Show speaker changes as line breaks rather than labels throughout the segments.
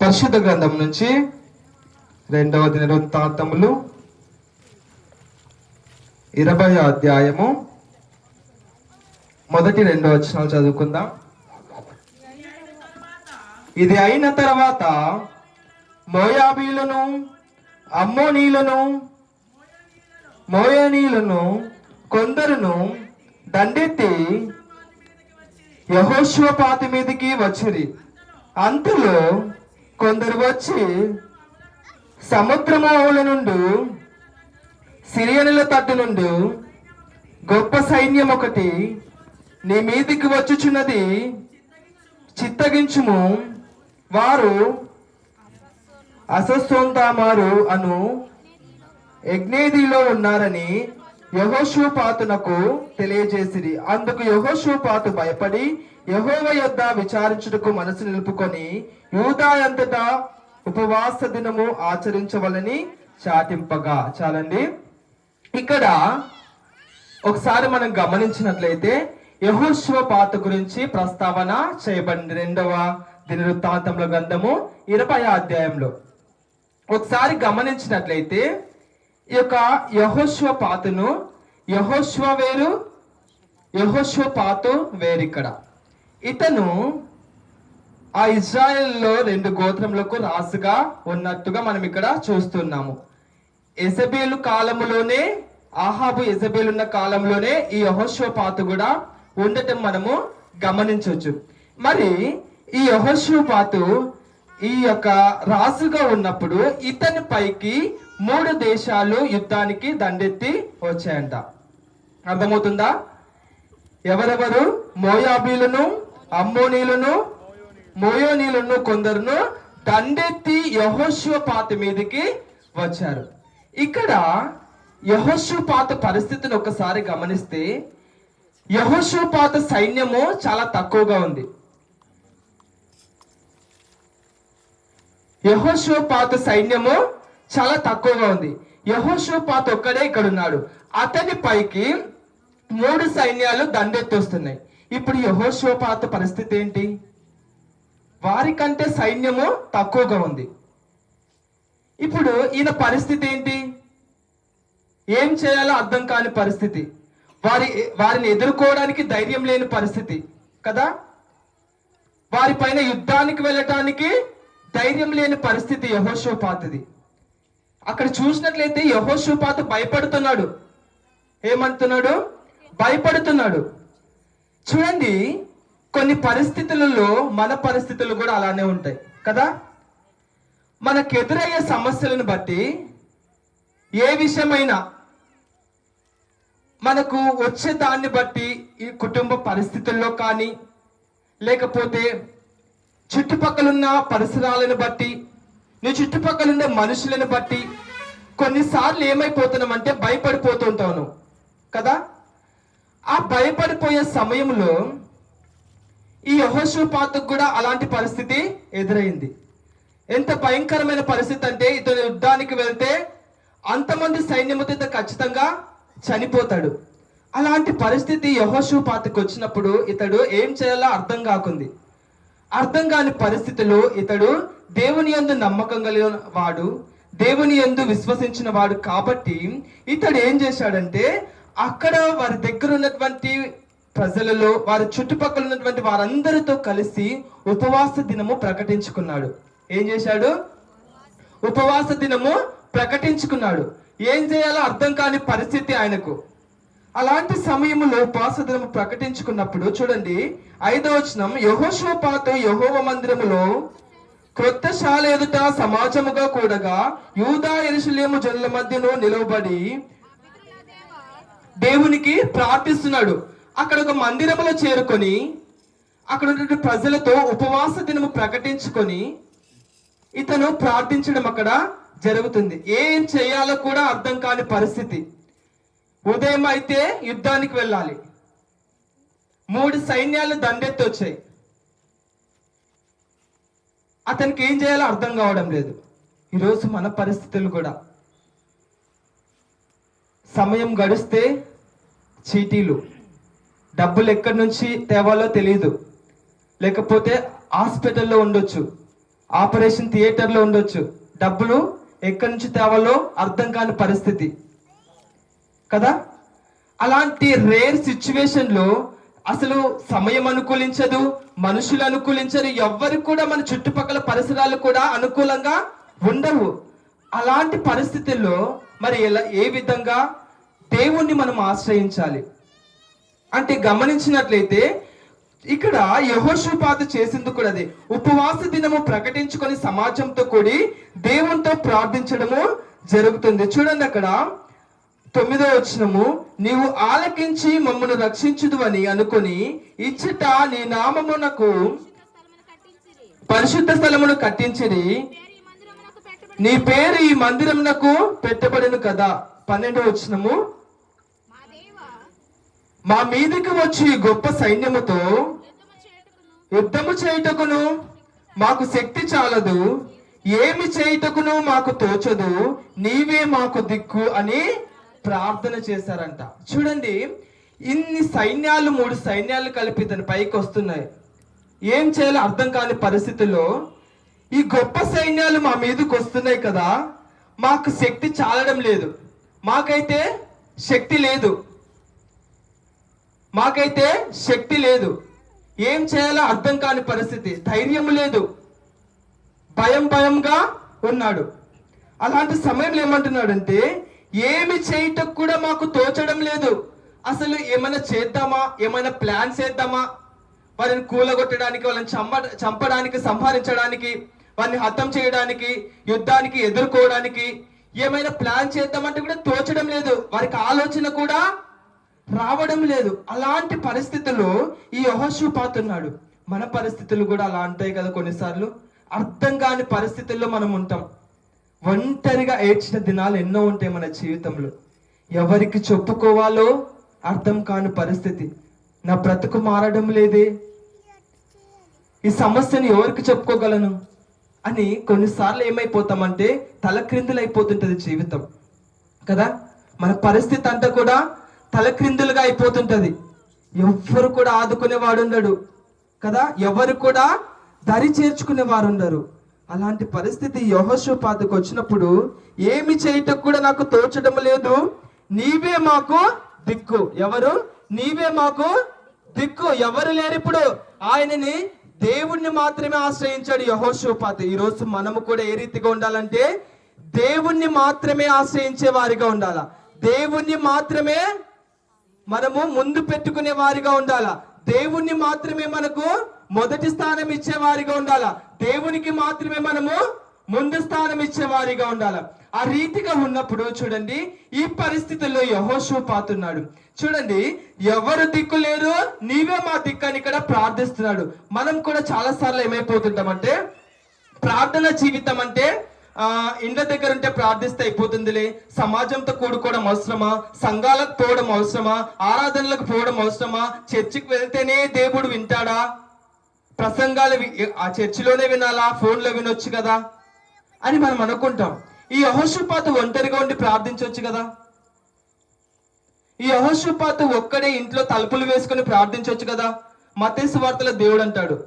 పరిశుద్ధ గ్రంథం నుంచి రెండవ దినవృత్తాంతములు ఇరవై అధ్యాయము మొదటి రెండు వచనాలు చదువుకుందాం. ఇది అయిన తర్వాత మోయాబీలను అమ్మోనీలను మోయనీలను కొందరును దండెత్తి యహోశ్వ పాతి మీదకి వచ్చిరి. అంతలో కొందరు వచ్చి సముద్రమావుల నుండి సిరియనుల తట్టు నుండి గొప్ప సైన్యం ఒకటి నీ మీదికి వచ్చుచున్నది చిత్తగించుము. వారు అసస్సోంతామారు అను యజ్ఞేదిలో ఉన్నారని యహోషూపాతునకు తెలియజేసిరి. అందుకు యహోషూపాతు భయపడి యహోవ యొద్ద విచారించుటకు మనసు నిలుపుకొని యూదాయంతటా ఉపవాస దినము ఆచరించవలని చాటింపగా. చాలండి. ఇక్కడ ఒకసారి మనం గమనించినట్లయితే యహోశివ పాత గురించి ప్రస్తావన చేయబడింది. రెండవ దినవృత్తాంతంలో గ్రంథము ఇరవై అధ్యాయంలో ఒకసారి గమనించినట్లయితే ఈ యొక్క యహోశివ పాతును యహోశివ వేరు యహోశివ పాతు వేరు ఇక్కడ. ఇతను ఆ ఇజ్రాయెల్లో రెండు గోత్రములకు రాసుగా ఉన్నట్టుగా మనం ఇక్కడ చూస్తున్నాము. ఎజబేలు కాలంలోనే ఆహాబు ఎజబేలున్న కాలంలోనే ఈ యహోషోపాతు కూడా ఉండటం మనము గమనించవచ్చు. మరి ఈ యహోషోపాతు ఈ యొక్క రాసుగా ఉన్నప్పుడు ఇతని పైకి మూడు దేశాలు యుద్ధానికి దండెత్తి వచ్చాయంట. అర్థమవుతుందా? ఎవరెవరు? మోయాబీలను అమ్మోనీలను మోయోనీలను కొందరును దండెత్తి యహోశివపాత మీదకి వచ్చారు. ఇక్కడ యహోశ్వపాత పరిస్థితిని ఒకసారి గమనిస్తే యహోశ్వపాత సైన్యము చాలా తక్కువగా ఉంది. యహోశ్వపాత సైన్యము చాలా తక్కువగా ఉంది. యహోషోపాత్ ఒక్కడే ఇక్కడ ఉన్నాడు అతని పైకి మూడు సైన్యాలు దండెత్తొస్తున్నాయి. ఇప్పుడు యహోషోపాత పరిస్థితి ఏంటి? వారికంటే సైన్యము తక్కువగా ఉంది. ఇప్పుడు ఈయన పరిస్థితి ఏంటి? ఏం చేయాలో అర్థం కాని పరిస్థితి. వారి వారిని ఎదుర్కోవడానికి ధైర్యం లేని పరిస్థితి కదా? వారి పైన యుద్ధానికి వెళ్ళటానికి ధైర్యం లేని పరిస్థితి యహోషోపాతది. అక్కడ చూసినట్లయితే యహోశూపాత భయపడుతున్నాడు. ఏమంటున్నాడు? భయపడుతున్నాడు. చూడండి కొన్ని పరిస్థితులలో మన పరిస్థితులు కూడా అలానే ఉంటాయి కదా? మనకు ఎదురయ్యే సమస్యలను బట్టి ఏ విషయమైనా మనకు వచ్చే దాన్ని బట్టి ఈ కుటుంబ పరిస్థితుల్లో కానీ లేకపోతే చుట్టుపక్కలున్న పరిసరాలను బట్టి నీ చుట్టుపక్కల ఉండే మనుషులను బట్టి కొన్నిసార్లు ఏమైపోతున్నామంటే భయపడిపోతుంటాను. కదా? ఆ భయపడిపోయే సమయంలో ఈ యహోషుపాతకు కూడా అలాంటి పరిస్థితి ఎదురైంది. ఎంత భయంకరమైన పరిస్థితి అంటే ఇతను యుద్ధానికి వెళ్తే అంతమంది సైన్యముతో ఇతను ఖచ్చితంగా చనిపోతాడు. అలాంటి పరిస్థితి యహోషుపాతకు వచ్చినప్పుడు ఇతడు ఏం చేయాలో అర్థం కాకుంది. అర్థం కాని పరిస్థితిలో ఇతడు దేవుని యందు నమ్మకం కలిగిన వాడు దేవుని యందు విశ్వసించిన వాడు కాబట్టి ఇతడు ఏం చేశాడంటే అక్కడ వారి దగ్గర ఉన్నటువంటి ప్రజలలో వారి చుట్టుపక్కల ఉన్నటువంటి వారందరితో కలిసి ఉపవాస దినము ప్రకటించుకున్నాడు. ఏం చేశాడు? ఉపవాస దినము ప్రకటించుకున్నాడు. ఏం చేయాలో అర్థం కాని పరిస్థితి ఆయనకు. అలాంటి సమయంలో ఉపవాస దినము ప్రకటించుకున్నప్పుడు చూడండి ఐదవచనం వచనం యహోశోపాతు యహోవ మందిరములో క్రొత్త శాల ఎదుట సమాజముగా కూడగా యూదా ఎరుసలేము జనుల మధ్యను నిలవబడి దేవునికి ప్రార్థిస్తున్నాడు. అక్కడ ఒక మందిరములో చేరుకొని అక్కడ ఉన్నటువంటి ప్రజలతో ఉపవాస దినము ప్రకటించుకొని ఇతను ప్రార్థించడం అక్కడ జరుగుతుంది. ఏం చేయాలో కూడా అర్థం కాని పరిస్థితి. ఉదయం అయితే యుద్ధానికి వెళ్ళాలి. మూడు సైన్యాలు దండెత్తి వచ్చాయి అతనికి ఏం చేయాలో అర్థం కావడం లేదు. ఈరోజు మన పరిస్థితులు కూడా. సమయం గడిస్తే చీటీలు. డబ్బులు ఎక్కడి నుంచి తేవాలో తెలియదు లేకపోతే హాస్పిటల్లో ఉండొచ్చు. ఆపరేషన్ థియేటర్లో ఉండొచ్చు. డబ్బులు ఎక్కడి నుంచి తేవాలో అర్థం కాని పరిస్థితి. కదా? అలాంటి రేర్ సిచ్యువేషన్లో అసలు సమయం అనుకూలించదు మనుషులు అనుకూలించరు ఎవ్వరు కూడా మన చుట్టుపక్కల పరిసరాలు కూడా అనుకూలంగా ఉండవు. అలాంటి పరిస్థితుల్లో మరి ఎలా ఏ విధంగా దేవుణ్ణి మనం ఆశ్రయించాలి? అంటే గమనించినట్లయితే ఇక్కడ యహోషుపాత చేసింది కూడా అదే. ఉపవాస దినము ప్రకటించుకొని సమాజంతో కూడి దేవునితో ప్రార్థించడము జరుగుతుంది. చూడండి అక్కడ. తొమ్మిదో వచనము నీవు ఆలకించి మమ్మను రక్షించుదు అని అనుకొని ఇచ్చట నీ నామమునకు పరిశుద్ధ స్థలమును కట్టించిరి. నీ పేరు ఈ మందిరమునకు పెట్టబడిను కదా. పన్నెండో వచనము. మా మీదికి వచ్చి గొప్ప సైన్యముతో యుద్ధము చేయుటకును మాకు శక్తి చాలదు. ఏమి చేయుటకును మాకు తోచదు. నీవే మాకు దిక్కు అని ప్రార్థన చేశారంట. చూడండి ఇన్ని సైన్యాలు మూడు సైన్యాలు కలిపి తన పైకి వస్తున్నాయి. ఏం చేయాలో అర్థం కాని పరిస్థితుల్లో ఈ గొప్ప సైన్యాలు మా మీదకి వస్తున్నాయి కదా మాకు శక్తి చాలడం లేదు. మాకైతే శక్తి లేదు. మాకైతే శక్తి లేదు. ఏం చేయాలో అర్థం కాని పరిస్థితి ధైర్యం లేదు. భయం భయంగా ఉన్నాడు. అలాంటి సమయంలో ఏమంటున్నాడంటే ఏమి చేయటకు కూడా మాకు తోచడం లేదు. అసలు ఏమైనా చేద్దామా? ఏమైనా ప్లాన్ చేద్దామా వారిని కూలగొట్టడానికి వాళ్ళని చంప చంపడానికి సంహరించడానికి వారిని హతం చేయడానికి యుద్ధానికి ఎదుర్కోవడానికి ఏమైనా ప్లాన్ చేద్దామంటే కూడా తోచడం లేదు. వారికి ఆలోచన కూడా రావడం లేదు. అలాంటి పరిస్థితుల్లో ఈ యహోషుపాత్ పాతున్నాడు. మన పరిస్థితులు కూడా అలా ఉంటాయి కదా కొన్నిసార్లు. అర్థం కాని పరిస్థితుల్లో మనం ఉంటాం. ఒంటరిగా ఏడ్చిన దినాలు ఎన్నో ఉంటాయి మన జీవితంలో. ఎవరికి చెప్పుకోవాలో అర్థం కాని పరిస్థితి. నా బ్రతుకు మారడం లేదే. ఈ సమస్యను ఎవరికి చెప్పుకోగలను? అని కొన్నిసార్లు ఏమైపోతామంటే తలక్రిందులైపోతుంటది జీవితం. కదా? మన పరిస్థితి అంతా కూడా తలక్రిందులుగా అయిపోతుంటుంది. ఎవ్వరు కూడా ఆదుకునేవాడు ఉండడు కదా? ఎవరు కూడా దరి చేర్చుకునే వారు ఉండరు అలాంటి పరిస్థితి యహోషోపాతకు వచ్చినప్పుడు ఏమి చేయటం కూడా నాకు తోచడం లేదు. నీవే మాకు దిక్కు. ఎవరు? నీవే మాకు దిక్కు. ఎవరు లేరు ఇప్పుడు? ఆయనని దేవుణ్ణి మాత్రమే ఆశ్రయించాడు యహోషోపాత్ ఈరోజు మనము కూడా ఏ రీతిగా ఉండాలంటే దేవుణ్ణి మాత్రమే ఆశ్రయించే వారిగా ఉండాలా. దేవుణ్ణి మాత్రమే మనము ముందు పెట్టుకునే వారిగా ఉండాలా. దేవుణ్ణి మాత్రమే మనకు మొదటి స్థానం ఇచ్చేవారిగా ఉండాల? దేవునికి మాత్రమే మనము ముందు స్థానం ఇచ్చేవారిగా ఉండాల? ఆ రీతిగా ఉన్నప్పుడు చూడండి ఈ పరిస్థితుల్లో యహోషు పాతున్నాడు. చూడండి ఎవరు దిక్కు లేరు నీవే మా దిక్కు అని ఇక్కడ ప్రార్థిస్తున్నాడు. మనం కూడా చాలా సార్లు ఏమైపోతుంటామంటే ప్రార్థన జీవితం అంటే ఆ ఇండ్ల దగ్గర ఉంటే ప్రార్థిస్తే అయిపోతుందిలే. సమాజంతో కూడుకోవడం అవసరమా? సంఘాలకు పోవడం అవసరమా? ఆరాధనలకు పోవడం అవసరమా? చర్చికి వెళ్తేనే దేవుడు వింటాడా? ప్రసంగాలు వి- ఆ చర్చిలోనే వినాలా? ఫోన్లో వినొచ్చు కదా? అని మనం అనుకుంటాం. ఈ యహోషుపాత ఒంటరిగా ఉండి ప్రార్థించవచ్చు కదా? ఈ యహోషుపాత ఒక్కడే ఇంట్లో తలుపులు వేసుకొని ప్రార్థించవచ్చు కదా? మతేసు వార్తల దేవుడు అంటాడు.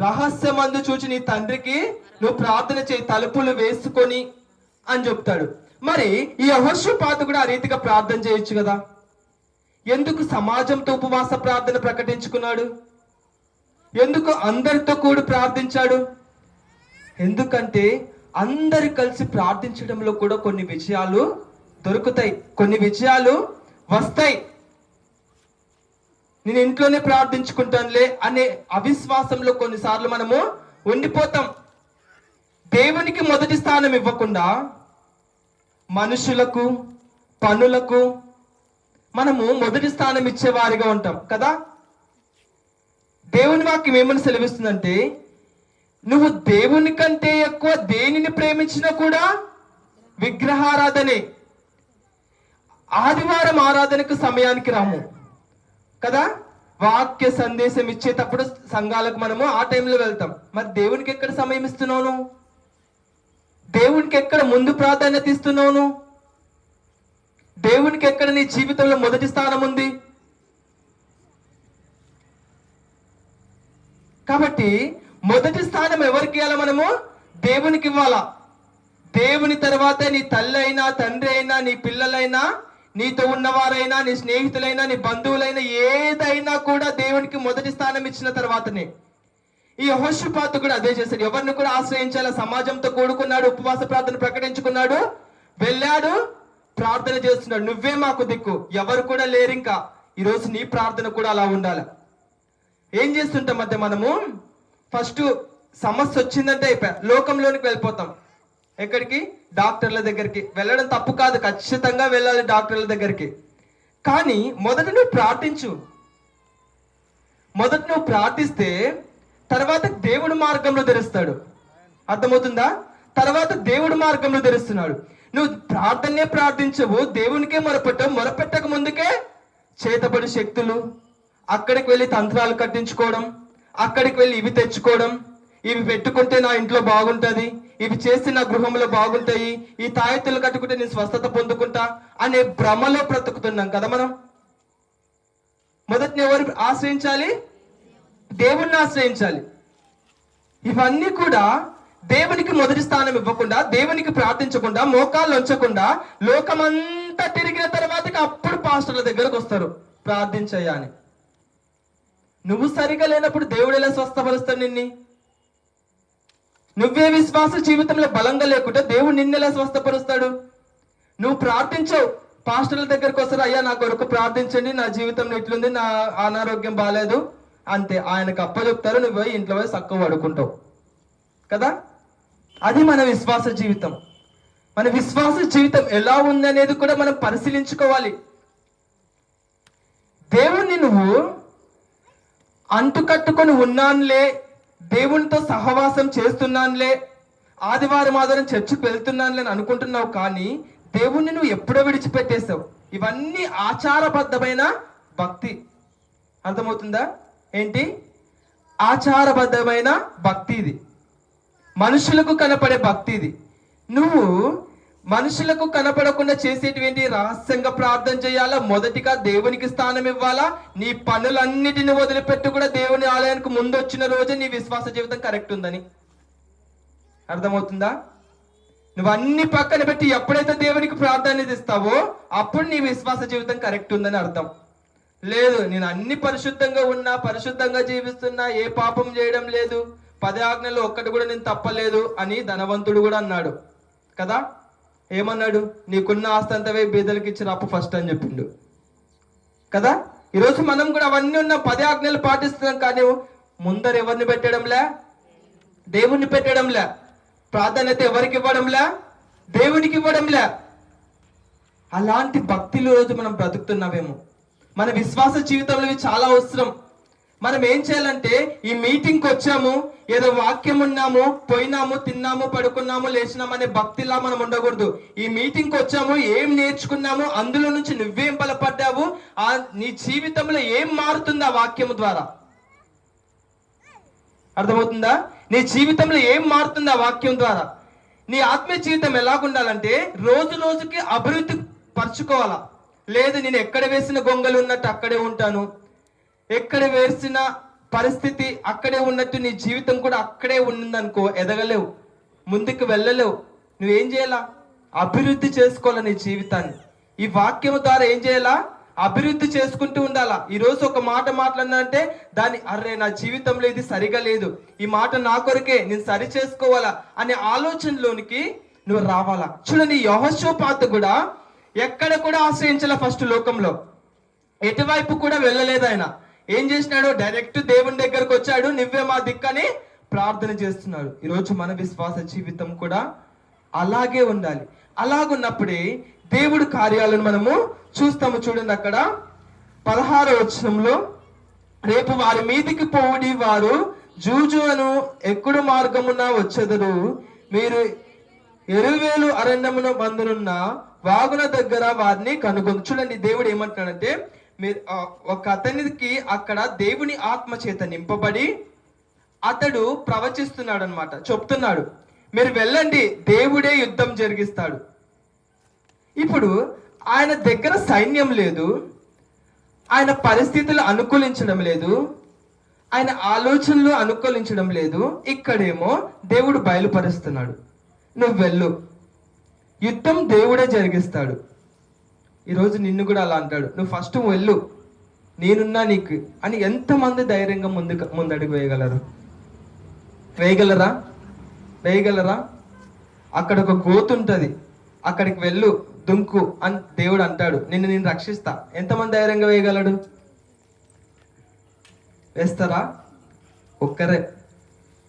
రహస్యమందు చూచి నీ తండ్రికి నువ్వు ప్రార్థన చేయి తలుపులు వేసుకొని అని చెప్తాడు. మరి ఈ అహోషపాత కూడా ఆ రీతిగా ప్రార్థన చేయొచ్చు కదా? ఎందుకు సమాజంతో ఉపవాస ప్రార్థన ప్రకటించుకున్నాడు? ఎందుకు అందరితో కూడి ప్రార్థించాడు? ఎందుకంటే అందరు కలిసి ప్రార్థించడంలో కూడా కొన్ని విజయాలు దొరుకుతాయి. కొన్ని విజయాలు వస్తాయి. నేను ఇంట్లోనే ప్రార్థించుకుంటానులే అనే అవిశ్వాసంలో కొన్నిసార్లు మనము ఉండిపోతాం. దేవునికి మొదటి స్థానం ఇవ్వకుండా మనుషులకు పనులకు మనము మొదటి స్థానం ఇచ్చేవారిగా ఉంటాం కదా? దేవుని వాక్యం ఏమని సెలవిస్తుందంటే నువ్వు దేవుని కంటే ఎక్కువ దేనిని ప్రేమించినా కూడా విగ్రహారాధనే. ఆదివారం ఆరాధనకు సమయానికి రాము. కదా? వాక్య సందేశం ఇచ్చేటప్పుడు సంఘాలకు మనము ఆ టైంలో వెళ్తాం. మరి దేవునికి ఎక్కడ సమయం ఇస్తున్నావు దేవునికి ఎక్కడ ముందు ప్రాధాన్యత ఇస్తున్నావు దేవునికి ఎక్కడ నీ జీవితంలో మొదటి స్థానం ఉంది? కాబట్టి మొదటి స్థానం ఎవరికి ఇవ్వాలి మనము? దేవునికి ఇవ్వాలా. దేవుని తర్వాత నీ తల్లి అయినా తండ్రి అయినా నీ పిల్లలైనా నీతో ఉన్నవారైనా నీ స్నేహితులైనా నీ బంధువులైనా ఏదైనా కూడా దేవునికి మొదటి స్థానం ఇచ్చిన తర్వాతనే. ఈ యహోషుపాతు కూడా అదే చేశాడు. ఎవరిని కూడా ఆశ్రయించాల? సమాజంతో కూడుకున్నాడు ఉపవాస ప్రార్థన ప్రకటించుకున్నాడు వెళ్ళాడు ప్రార్థన చేస్తున్నాడు. నువ్వే మాకు దిక్కు. ఎవరు కూడా లేరు ఇంకా. ఈరోజు నీ ప్రార్థన కూడా అలా ఉండాలి? ఏం చేస్తుంటాం అంటే మనము? ఫస్ట్ సమస్య వచ్చిందంటే అయిపోయా. లోకంలోనికి వెళ్ళిపోతాం. ఎక్కడికి? డాక్టర్ల దగ్గరికి. వెళ్ళడం తప్పు కాదు. ఖచ్చితంగా వెళ్ళాలి డాక్టర్ల దగ్గరికి. కానీ మొదట నువ్వు ప్రార్థించు. మొదట నువ్వు ప్రార్థిస్తే తర్వాత దేవుడు మార్గంలో తెరుస్తాడు. అర్థమవుతుందా? తర్వాత దేవుడు మార్గంలో తెరుస్తున్నాడు. నువ్వు ప్రార్థనే ప్రార్థించవు. దేవునికే మొరపెట్టవు. మొరపెట్టక ముందుకే చేతబడి శక్తులు అక్కడికి వెళ్ళి తంత్రాలు కట్టించుకోవడం అక్కడికి వెళ్ళి ఇవి తెచ్చుకోవడం ఇవి పెట్టుకుంటే నా ఇంట్లో బాగుంటుంది ఇవి చేస్తే నా గృహంలో బాగుంటాయి ఈ తాయెత్తులు కట్టుకుంటే నేను స్వస్థత పొందుకుంటా అనే భ్రమలో బ్రతుకుతున్నాం కదా మనం. మొదటిని ఎవరు ఆశ్రయించాలి? దేవుణ్ణి ఆశ్రయించాలి. ఇవన్నీ కూడా దేవునికి మొదటి స్థానం ఇవ్వకుండా దేవునికి ప్రార్థించకుండా మోకాళ్ళు ఉంచకుండా లోకమంతా తిరిగిన తర్వాతకి అప్పుడు పాస్టర్ల దగ్గరకు వస్తారు. ప్రార్థించయ్యా అని నువ్వు సరిగా లేనప్పుడు దేవుడు ఎలా స్వస్థపరుస్తాడు నిన్ని? నువ్వే విశ్వాస జీవితంలో బలంగా లేకుంటే దేవుడు నిన్నెలా స్వస్థపరుస్తాడు? నువ్వు ప్రార్థించవు. పాస్టర్ల దగ్గరకు వస్తారు అయ్యా నా కొరకు ప్రార్థించండి నా జీవితంలో ఇట్లుంది నా అనారోగ్యం బాగాలేదు అంతే ఆయనకు అప్పచెప్తారు నువ్వు పోయి ఇంట్లో పోయి చక్కగా పడుకుంటావు. కదా? అది మన విశ్వాస జీవితం. మన విశ్వాస జీవితం ఎలా ఉంది అనేది కూడా మనం పరిశీలించుకోవాలి. దేవుణ్ణి నువ్వు అంటుకట్టుకొని ఉన్నానులే దేవునితో సహవాసం చేస్తున్నానులే ఆదివారం ఆదివారం చర్చికి వెళ్తున్నానులే అని అనుకుంటున్నావు కానీ దేవుణ్ణి నువ్వు ఎప్పుడో విడిచిపెట్టేశావు. ఇవన్నీ ఆచారబద్ధమైన భక్తి. అర్థమవుతుందా? ఏంటి? ఆచారబద్ధమైన భక్తి ఇది. మనుషులకు కనపడే భక్తి ఇది. నువ్వు మనుషులకు కనపడకుండా చేసేటువంటి? రహస్యంగా ప్రార్థన చేయాలా? మొదటిగా దేవునికి స్థానం ఇవ్వాలా? నీ పనులన్నిటిని వదిలిపెట్టి కూడా దేవుని ఆలయానికి ముందు వచ్చిన రోజే నీ విశ్వాస జీవితం కరెక్ట్ ఉందని. అర్థమవుతుందా? నువ్వు అన్ని పక్కన పెట్టి ఎప్పుడైతే దేవునికి ప్రాధాన్యత ఇస్తావో అప్పుడు నీ విశ్వాస జీవితం కరెక్ట్ ఉందని అర్థం. లేదు నేను అన్ని పరిశుద్ధంగా ఉన్నా పరిశుద్ధంగా జీవిస్తున్నా ఏ పాపం చేయడం లేదు. పది ఆజ్ఞలు ఒక్కటి కూడా నేను తప్పలేదు అని ధనవంతుడు కూడా అన్నాడు. కదా? ఏమన్నాడు? నీకున్న ఆస్తి అంతవే బీదలకి ఇచ్చిన అప్పు ఫస్ట్ అని చెప్పిండు. కదా? ఈరోజు మనం కూడా అవన్నీ ఉన్న పది ఆజ్ఞలు పాటిస్తున్నాం కానీ ముందర ఎవరిని పెట్టడంలే? దేవుణ్ణి పెట్టడంలే? ప్రాధాన్యత ఎవరికి ఇవ్వడంలే? దేవునికి ఇవ్వడంలే? అలాంటి భక్తిలో రోజు మనం బ్రతుకుతున్నామేమో. మన విశ్వాస జీవితంలో చాలా అవసరం. మనం ఏం చేయాలంటే ఈ మీటింగ్కి వచ్చాము ఏదో వాక్యం ఉన్నాము పోయినాము తిన్నాము పడుకున్నాము లేచినాము అనే భక్తిలా మనం ఉండకూడదు. ఈ మీటింగ్కి వచ్చాము ఏం నేర్చుకున్నాము అందులో నుంచి నువ్వేం బలపడ్డావు ఆ నీ జీవితంలో ఏం మారుతుంది ఆ వాక్యము ద్వారా? అర్థమవుతుందా? నీ జీవితంలో ఏం మారుతుంది ఆ వాక్యం ద్వారా? నీ ఆత్మీయ జీవితం ఎలాగుండాలంటే రోజు రోజుకి అభివృద్ధి పరుచుకోవాలా? లేదు నేను ఎక్కడ వేసిన గొంగలు ఉన్నట్టు అక్కడే ఉంటాను. ఎక్కడ వేసిన పరిస్థితి అక్కడే ఉన్నట్టు నీ జీవితం కూడా అక్కడే ఉందనుకో ఎదగలేవు ముందుకు వెళ్ళలేవు. నువ్వేం చేయాలా? అభివృద్ధి చేసుకోవాలి నీ జీవితాన్ని? ఈ వాక్యం ద్వారా ఏం చేయాలా? అభివృద్ధి చేసుకుంటూ ఉండాలా? ఈరోజు ఒక మాట మాట్లాడినంటే దాని అర్రే నా జీవితంలో ఇది సరిగా లేదు. ఈ మాట నా కొరకే నేను సరి చేసుకోవాలా? అనే ఆలోచనలోనికి నువ్వు రావాలా? చూడండి యహోషోపాత కూడా ఎక్కడ కూడా ఆశ్రయించాల ఫస్ట్ లోకంలో. ఎటువైపు కూడా వెళ్ళలేదు ఆయన. ఏం చేసినాడు? డైరెక్ట్ దేవుని దగ్గరకు వచ్చాడు నువ్వే మా దిక్కని ప్రార్థన చేస్తున్నాడు. ఈరోజు మన విశ్వాస జీవితం కూడా అలాగే ఉండాలి. అలాగున్నప్పుడే దేవుడు కార్యాలను మనము చూస్తాము చూడండి అక్కడ. పదహార వచనంలో రేపు వారి మీదికి పోవుడి వారు జూజును ఎక్కుడు మార్గమున వచ్చెదరు? మీరు ఎరువేలు అరణ్యమున బంధునున్న వాగున దగ్గర వారిని కనుగొని. చూడండి దేవుడు ఏమంటున్నాడంటే మీరు ఒక అతనికి అక్కడ దేవుని ఆత్మ చేత నింపబడి అతడు ప్రవచిస్తున్నాడు అనమాట చెప్తున్నాడు. మీరు వెళ్ళండి దేవుడే యుద్ధం జరిగిస్తాడు. ఇప్పుడు ఆయన దగ్గర సైన్యం లేదు. ఆయన పరిస్థితులు అనుకూలించడం లేదు. ఆయన ఆలోచనలు అనుకూలించడం లేదు. ఇక్కడేమో దేవుడు బయలుపరుస్తున్నాడు. నువ్వు వెళ్ళు. యుద్ధం దేవుడే జరిగిస్తాడు. ఈరోజు నిన్ను కూడా అలా అంటాడు. నువ్వు ఫస్ట్ వెళ్ళు. నేనున్నా నీకు. అని ఎంతమంది ధైర్యంగా ముందుకు ముందడుగు వేయగలరు? వేయగలరా? వేయగలరా? అక్కడ ఒక కోతు ఉంటుంది. అక్కడికి వెళ్ళు దుంకు అని దేవుడు అంటాడు. నిన్ను నేను రక్షిస్తా. ఎంతమంది ధైర్యంగా వేయగలడు? వేస్తారా? ఒక్కరే.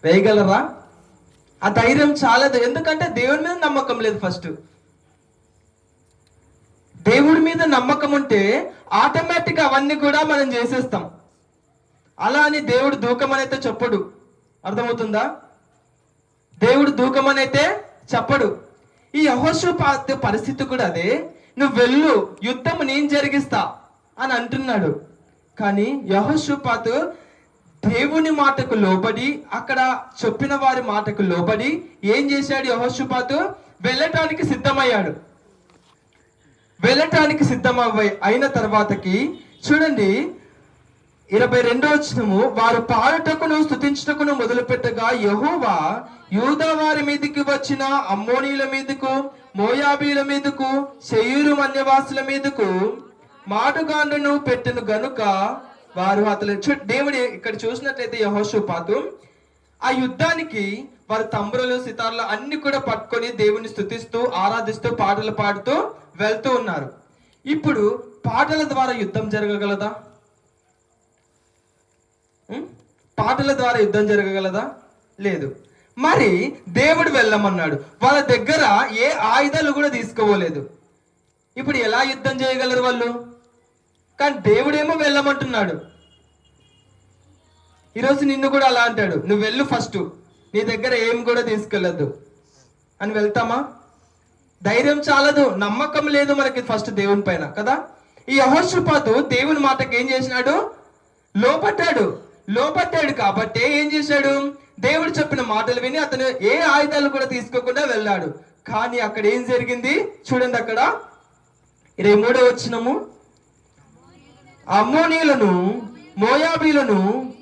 వేయగలరా? ఆ ధైర్యం చాలదు. ఎందుకంటే దేవుని మీద నమ్మకం లేదు ఫస్ట్ దేవుడి మీద నమ్మకం ఉంటే ఆటోమేటిక్ అవన్నీ కూడా మనం చేసేస్తాం. అలా అని దేవుడు దూకమనైతే చెప్పడు. అర్థమవుతుందా? దేవుడు దూకమనైతే చెప్పడు. ఈ యహోషు పరిస్థితి కూడా అదే. నువ్వు వెళ్ళు యుద్ధం నేను జరిగిస్తా అని అంటున్నాడు. కానీ యహోషుపాతు దేవుని మాటకు లోబడి అక్కడ చెప్పిన వారి మాటకు లోబడి ఏం చేశాడు యహోషుపాతు? వెళ్ళటానికి సిద్ధమయ్యాడు. వెళ్ళటానికి సిద్ధమవ్వ అయిన తర్వాతకి చూడండి ఇరవై రెండో వచనము వారు పాడుటకును స్థుతించటకును మొదలుపెట్టగా యహోవా యూదా వారి మీదకి వచ్చిన అమ్మోనీల మీదకు మోయాబీల మీదకు శయూరు మన్యవాసుల మీదకు మాటుగాండును పెట్టిన గనుక వారు అతను చూ- దేవుడు ఇక్కడ చూసినట్లయితే యహోషుపాతు ఆ యుద్ధానికి వారు తంబురలు సితార్లు అన్ని కూడా పట్టుకొని దేవుని స్థుతిస్తూ ఆరాధిస్తూ పాటలు పాడుతూ వెళ్తూ ఉన్నారు. ఇప్పుడు పాటల ద్వారా యుద్ధం జరగగలదా? పాటల ద్వారా యుద్ధం జరగగలదా? లేదు. మరి దేవుడు వెళ్ళమన్నాడు. వాళ్ళ దగ్గర ఏ ఆయుధాలు కూడా తీసుకోవలేదు. ఇప్పుడు ఎలా యుద్ధం చేయగలరు వాళ్ళు? కానీ దేవుడేమో వెళ్ళమంటున్నాడు. ఈరోజు నిన్ను కూడా అలా అంటాడు. నువ్వు వెళ్ళు ఫస్ట్. నీ దగ్గర ఏం కూడా తీసుకెళ్ళద్దు. అని వెళ్తామా? ధైర్యం చాలదు నమ్మకం లేదు మనకి ఫస్ట్ దేవుని పైన కదా? ఈ యహోషుపాతు దేవుని మాటకి ఏం చేసినాడు? లోపట్టాడు లోపట్టాడు కాబట్టి ఏం చేశాడు? దేవుడు చెప్పిన మాటలు విని అతను ఏ ఆయుధాలు కూడా తీసుకోకుండా వెళ్ళాడు. కానీ అక్కడ ఏం జరిగింది? చూడండి అక్కడ. ఇరవై మూడో వచ్చినము అమ్మోనీలను మోయాబీలను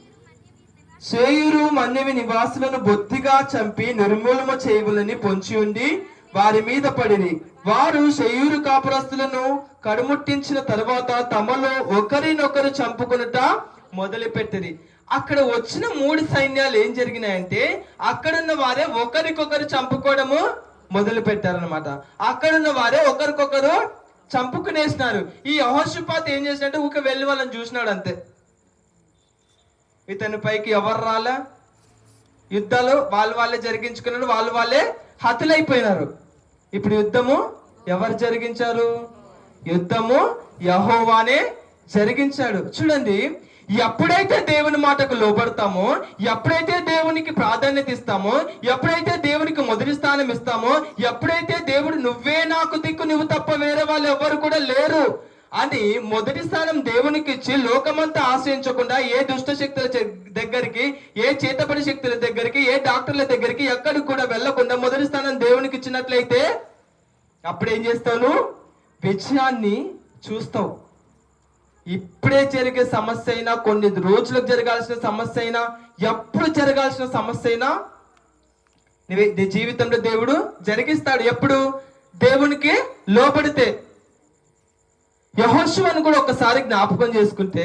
సేయురు మన్నివి నివాసులను బొత్తిగా చంపి నిర్మూలన చేయవులని పొంచి ఉండి వారి మీద పడిరి. వారు శయూరు కాపురస్తులను కడుముట్టించిన తర్వాత తమలో ఒకరినొకరు చంపుకునుట మొదలుపెట్టిరి. అక్కడ వచ్చిన మూడు సైన్యాలు ఏం జరిగినాయంటే అక్కడున్న వారే ఒకరికొకరు చంపుకోవడము మొదలు పెట్టారనమాట అక్కడున్న వారే ఒకరికొకరు చంపుకునేసినారు. ఈ యహోషుపాత్ ఏం చేసినట్టు ఊక వెళ్ళి వాళ్ళని చూసినాడు అంతే. ఇతని పైకి ఎవరు రాలే? యుద్ధాలు వాళ్ళు వాళ్ళే జరిగించుకున్నాడు వాళ్ళు వాళ్ళే హతులైపోయినారు. ఇప్పుడు యుద్ధము ఎవరు జరిగించారు? యుద్ధము యహోవానే జరిగించాడు. చూడండి ఎప్పుడైతే దేవుని మాటకు లోబడతామో ఎప్పుడైతే దేవునికి ప్రాధాన్యత ఇస్తామో ఎప్పుడైతే దేవునికి మొదటి స్థానం ఇస్తామో ఎప్పుడైతే దేవుడు నువ్వే నాకు దిక్కు నువ్వు తప్ప వేరే వాళ్ళు ఎవరు కూడా లేరు. అని మొదటి స్థానం దేవునికి ఇచ్చి లోకమంతా ఆశ్రయించకుండా ఏ దుష్ట శక్తుల దగ్గరికి ఏ చేతపడి శక్తుల దగ్గరికి ఏ డాక్టర్ల దగ్గరికి ఎక్కడికి కూడా వెళ్ళకుండా మొదటి స్థానం దేవునికి ఇచ్చినట్లయితే అప్పుడు ఏం చేస్తావు? విజయాన్ని చూస్తావు. ఇప్పుడే జరిగే సమస్య అయినా కొన్ని రోజులకు జరగాల్సిన సమస్య అయినా ఎప్పుడు జరగాల్సిన సమస్య అయినా నీ జీవితంలో దేవుడు జరిగిస్తాడు. ఎప్పుడు? దేవునికి లోబడితే. యహోశివను కూడా ఒకసారి జ్ఞాపకం చేసుకుంటే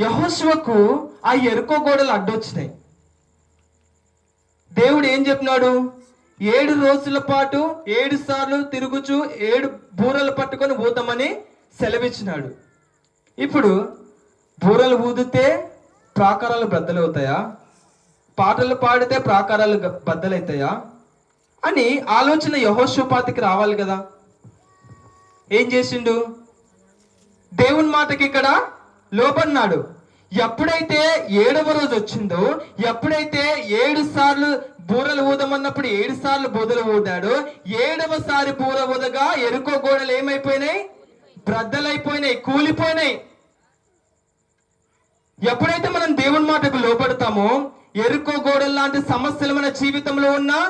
యహోశివకు ఆ ఎరుకో గోడలు అడ్డొచ్చినాయి. దేవుడు ఏం చెప్పినాడు? ఏడు రోజుల పాటు ఏడు సార్లు తిరుగుచు ఏడు బూరలు పట్టుకొని ఊతామని సెలవిచ్చినాడు. ఇప్పుడు బూరలు ఊదితే ప్రాకారాలు బద్దలవుతాయా? పాటలు పాడితే ప్రాకారాలు బద్దలవుతాయా అని ఆలోచన యహోశోపాతికి రావాలి కదా. ఏం చేసిండు? దేవుని మాటకి ఇక్కడ లోపడినాడు ఎప్పుడైతే ఏడవ రోజు వచ్చిందో ఎప్పుడైతే ఏడు సార్లు బూరలు ఊదమన్నప్పుడు ఏడు సార్లు బూదలు ఊదాడు ఏడవ సారి బూర ఊదగా ఎరుకో గోడలు ఏమైపోయినాయి? బ్రద్దలైపోయినాయి కూలిపోయినాయి. ఎప్పుడైతే మనం దేవుని మాటకు లోపడతామో ఎరుకో గోడలు లాంటి సమస్యలు మన జీవితంలో ఉన్నా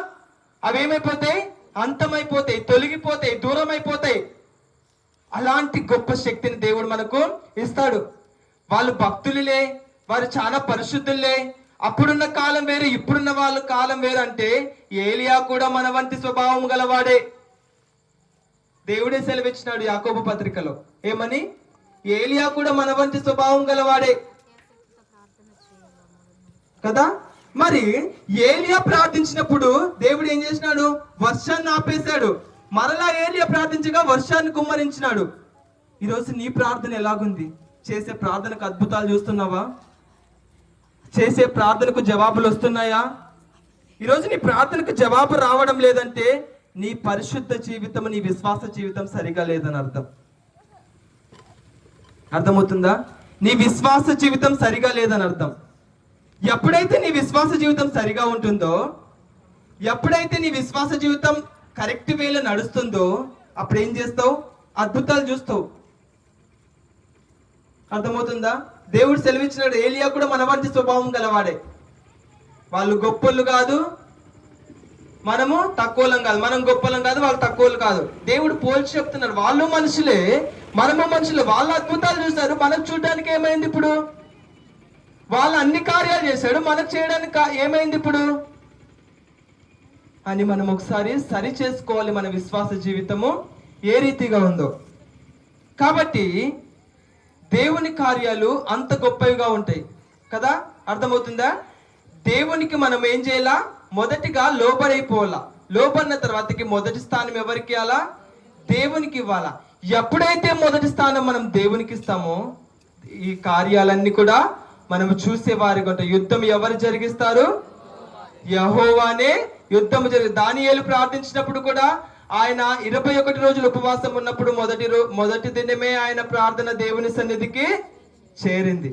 అవి ఏమైపోతాయి అంతమైపోతాయి తొలగిపోతాయి దూరం అయిపోతాయి అలాంటి గొప్ప శక్తిని దేవుడు మనకు ఇస్తాడు. వాళ్ళు భక్తులులే వారు చాలా పరిశుద్ధులే. అప్పుడున్న కాలం వేరు ఇప్పుడున్న వాళ్ళ కాలం వేరు అంటే ఏలియా కూడా మన వంటి స్వభావం గలవాడే. దేవుడే సెలవిచ్చినాడు యాకోబు పత్రికలో. ఏమని? ఏలియా కూడా మన వంటి స్వభావం గలవాడే. కదా? మరి ఏలియా ప్రార్థించినప్పుడు దేవుడు ఏం చేసినాడు? వర్షాన్ని ఆపేశాడు. మరలా ఏలియా ప్రార్థించగా వర్షాన్ని కుమ్మరించినాడు. ఈరోజు నీ ప్రార్థన ఎలాగుంది? చేసే ప్రార్థనకు అద్భుతాలు చూస్తున్నావా? చేసే ప్రార్థనకు జవాబులు వస్తున్నాయా? ఈరోజు నీ ప్రార్థనకు జవాబు రావడం లేదంటే నీ పరిశుద్ధ జీవితం నీ విశ్వాస జీవితం సరిగా లేదని అర్థం. అర్థమవుతుందా? నీ విశ్వాస జీవితం సరిగా లేదని అర్థం. ఎప్పుడైతే నీ విశ్వాస జీవితం సరిగా ఉంటుందో ఎప్పుడైతే నీ విశ్వాస జీవితం కరెక్ట్ వేలో నడుస్తుందో అప్పుడు ఏం చేస్తావు? అద్భుతాలు చూస్తావు. అర్థమవుతుందా? దేవుడు సెలవిచ్చినాడు. ఏలియా కూడా మన వంటి స్వభావం గలవాడే. వాళ్ళు గొప్పలు కాదు మనము తక్కువలం కాదు. మనం గొప్పలం కాదు వాళ్ళు తక్కువలు కాదు. దేవుడు పోల్చి చెప్తున్నాడు. వాళ్ళు మనుషులే మనము మనుషులే. వాళ్ళ అద్భుతాలు చూశారు. మనకు చూడడానికి ఏమైంది ఇప్పుడు? వాళ్ళు అన్ని కార్యాలు చేశాడు. మనకు చేయడానికి ఏమైంది ఇప్పుడు? అని మనం ఒకసారి సరి చేసుకోవాలి మన విశ్వాస జీవితము ఏ రీతిగా ఉందో. కాబట్టి దేవుని కార్యాలు అంత గొప్పవిగా ఉంటాయి. కదా? అర్థమవుతుందా? దేవునికి మనం ఏం చేయాలా? మొదటిగా లోబడైపోవాలా. లోబడిన తర్వాతకి మొదటి స్థానం ఎవరికి ఇవ్వాలా? దేవునికి ఇవ్వాలా. ఎప్పుడైతే మొదటి స్థానం మనం దేవునికి ఇస్తామో ఈ కార్యాలన్నీ కూడా మనం చూసే వారికి ఉంటాయి. యుద్ధం ఎవరు జరిగిస్తారు? యహోవానే యుద్ధం జరిగి దానియేలు ప్రార్థించినప్పుడు కూడా ఆయన ఇరవై ఒకటి రోజులు ఉపవాసం ఉన్నప్పుడు మొదటి రో మొదటి దినమే ఆయన ప్రార్థన దేవుని సన్నిధికి చేరింది.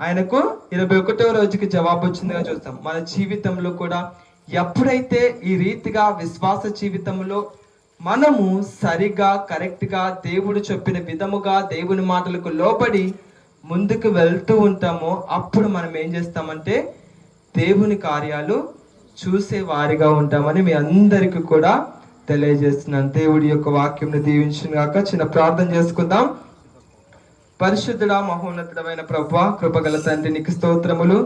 ఆయనకు ఇరవై ఒకటో రోజుకి జవాబు వచ్చిందిగా చూస్తాం. మన జీవితంలో కూడా ఎప్పుడైతే ఈ రీతిగా విశ్వాస జీవితంలో మనము సరిగా కరెక్ట్గా దేవుడు చెప్పిన విధముగా దేవుని మాటలకు లోబడి ముందుకు వెళ్తూ ఉంటామో అప్పుడు మనం ఏం చేస్తామంటే దేవుని కార్యాలు చూసే వారిగా ఉంటామని మీ అందరికీ కూడా తెలియజేస్తున్నాను. దేవుడి యొక్క వాక్యంను దీవించిన గాక చిన్న ప్రార్థన చేసుకుందాం. పరిశుద్ధుడా మహోన్నతుడమైన ప్రభా కృపగల తండ్రి నీకు స్తోత్రములు.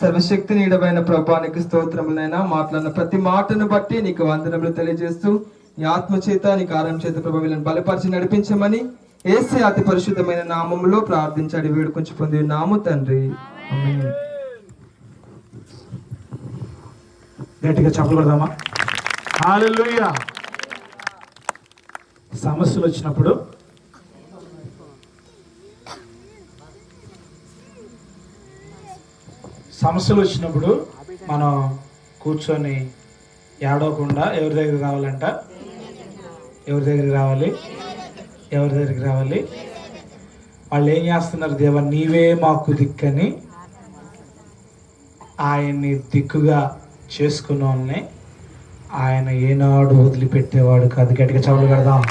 సర్వశక్తి నీడమైన ప్రభా నీకు స్తోత్రములైనా మాట్లాడిన ప్రతి మాటను బట్టి నీకు వందనములు తెలియజేస్తూ నీ ఆత్మ చేత నీ కారం చేత ప్రభు వీళ్ళని బలపరిచి నడిపించమని ఏసే అతి పరిశుద్ధమైన నామములో ప్రార్థించాడు వేడుకొంచి పొంది నాము తండ్రి
గట్టిగా చెప్పలు కొడదామా? హాలెలూయా. సమస్యలు వచ్చినప్పుడు సమస్యలు వచ్చినప్పుడు మనం కూర్చొని ఏడవకుండా ఎవరి దగ్గరికి రావాలంట? ఎవరి దగ్గరికి రావాలి? ఎవరి దగ్గరికి రావాలి? వాళ్ళు ఏం చేస్తున్నారు? దేవ నీవే మాకు దిక్కని ఆయన్ని దిక్కుగా చేసుకున్న వాళ్ళని ఆయన ఏనాడు వదిలిపెట్టేవాడు కాదు. గట్టిగా చవలు కడదాం.